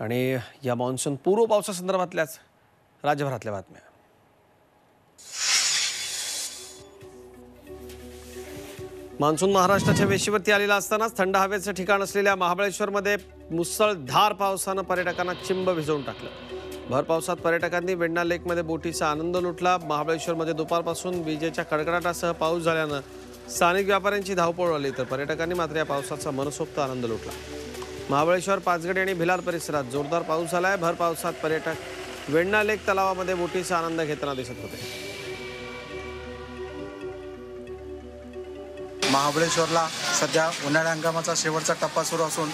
आणि या मान्सून पूर्व पावसासंदर्भातल्याच राज्यभरातल्या बातम्या. मान्सून महाराष्ट्राच्या वेशीवरती आलेला असतानाच थंड हवेचं ठिकाण असलेल्या महाबळेश्वरमध्ये मुसळधार पावसानं पर्यटकांना चिंब भिजवून टाकलं. भर पावसात पर्यटकांनी वेण्णा लेकमध्ये बोटीचा आनंद लुटला. महाबळेश्वरमध्ये दुपारपासून विजेच्या कडकडाटासह पाऊस झाल्यानं स्थानिक व्यापाऱ्यांची धावपळ आली तर पर्यटकांनी मात्र या पावसाचा मनसोक्त आनंद लुटला. महाबळेश्वर पाचगडी आणि भिलार परिसरात जोरदार पाऊस झालाय भर पावसात पर्यटक वेण्णा लेक तलावामध्ये बोटीचा आनंद घेताना दिसत होते. महाबळेश्वरला सध्या उन्हाळ्या हंगामाचा शेवटचा टप्पा सुरू असून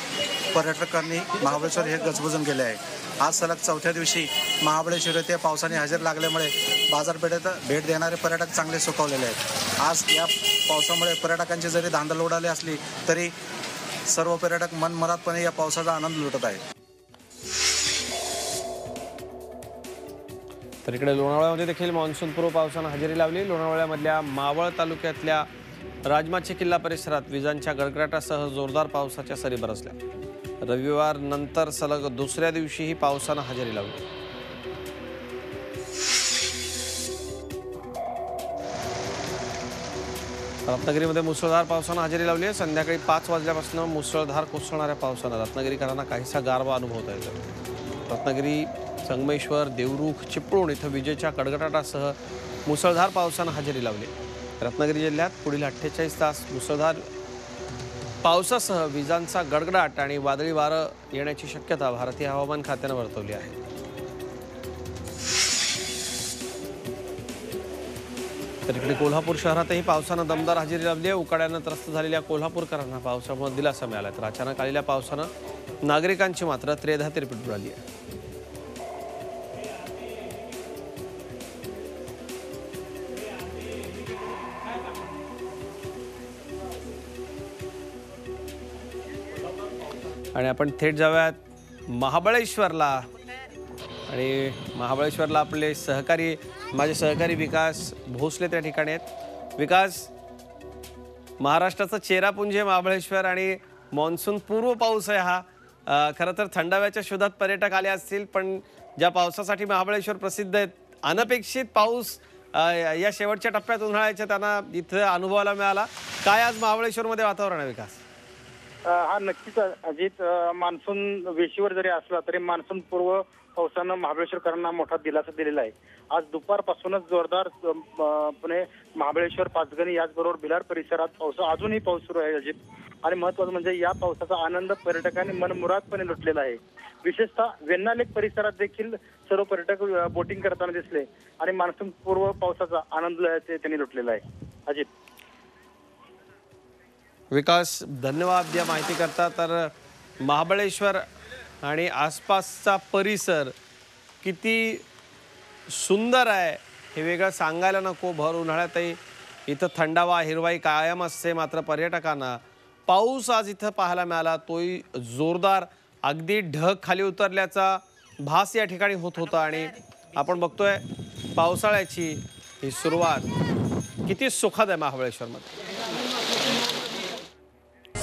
पर्यटकांनी महाबळेश्वर हे गजबजून गेले आहे. आज सलग चौथ्या दिवशी महाबळेश्वर येथे पावसाने हजेर लागल्यामुळे बाजारपेठेत भेट देणारे पर्यटक चांगले सुखावलेले आहेत. आज या पावसामुळे पर्यटकांची जरी धांदल उडाली असली तरी सर्व पर्यटक मनमरातपणे या पावसाचा आनंद लुटत आहेत. तर इकडे लोणावळ्यामध्ये देखील मान्सून पूर्व पावसानं हजेरी लावली. लोणावळ्यामधल्या मावळ तालुक्यातल्या राजमाची किल्ला परिसरात विजांच्या गडगडाटासह जोरदार पावसाच्या सरी बरसल्या. रविवार नंतर सलग दुसऱ्या दिवशीही पावसानं हजेरी लावली. रत्नागिरीमध्ये मुसळधार पावसानं हजेरी लावली आहे. संध्याकाळी पाच वाजल्यापासून मुसळधार कोसळणाऱ्या पावसानं रत्नागिरीकरांना काहीसा गारवा अनुभवता येतो रत्नागिरी संगमेश्वर देवरुख चिपळूण इथं विजेच्या कडगडाटासह मुसळधार पावसानं हजेरी लावली. रत्नागिरी जिल्ह्यात पुढील अठ्ठेचाळीस तास मुसळधार पावसासह विजांचा गडगडाट आणि वादळी वारं येण्याची शक्यता भारतीय हवामान खात्यानं वर्तवली आहे. तर इकडे कोल्हापूर शहरातही पावसानं दमदार हजेरी लावली आहे. उकाड्यानं त्रस्त झालेल्या कोल्हापूरकरांना पावसामुळे दिलासा मिळाला तर अचानक आलेल्या पावसानं नागरिकांची मात्र त्रेधा तिरपीट उडाली आहे. आणि आपण थेट जाऊयात महाबळेश्वरला. आणि महाबळेश्वरला आपले सहकारी माझे सहकारी विकास भोसले त्या ठिकाणी आहेत. विकास महाराष्ट्राचं चेरापुंज आहे महाबळेश्वर आणि मान्सून पूर्व पाऊस आहे हा. खरं तर थंडाव्याच्या शोधात पर्यटक आले असतील पण ज्या पावसासाठी महाबळेश्वर प्रसिद्ध आहेत अनपेक्षित पाऊस या शेवटच्या टप्प्यात उन्हाळ्याच्या त्यांना इथं अनुभवायला मिळाला. काय आज महाबळेश्वरमध्ये वातावरण आहे विकास? हा नक्कीच अजित मान्सून वेशीवर जरी असला तरी मान्सून पूर्व पावसानं महाबळेश्वरकरांना मोठा दिलासा दिलेला आहे. आज दुपारपासूनच जोरदार पुणे महाबळेश्वर पाचगणी याचबरोबर भिलार परिसरात पाऊस अजूनही पाऊस सुरू आहे अजित. आणि महत्वाचं म्हणजे या पावसाचा आनंद पर्यटकांनी मनमुरादपणे लुटलेला आहे. विशेषतः वेन्नालेक लेक परिसरात देखील सर्व पर्यटक बोटिंग करताना दिसले. आणि मान्सून पूर्व पावसाचा आनंद ते- त्यांनी लुटलेला आहे. अजित. विकास धन्यवाद या माहिती करता तर महाबळेश्वर आणि आसपासचा परिसर किती सुंदर आहे हे वेगळं सांगायला नको भर उन्हाळ्यातही इथं थंडावा हिरवाई कायम असते मात्र पर्यटकांना. पाऊस आज इथं पाहायला मिळाला तोही जोरदार. अगदी ढग खाली उतरल्याचा भास या ठिकाणी होत होता आणि आपण बघतोय पावसाळ्याची ही सुरुवात. किती सुखद आहे महाबळेश्वरमध्ये.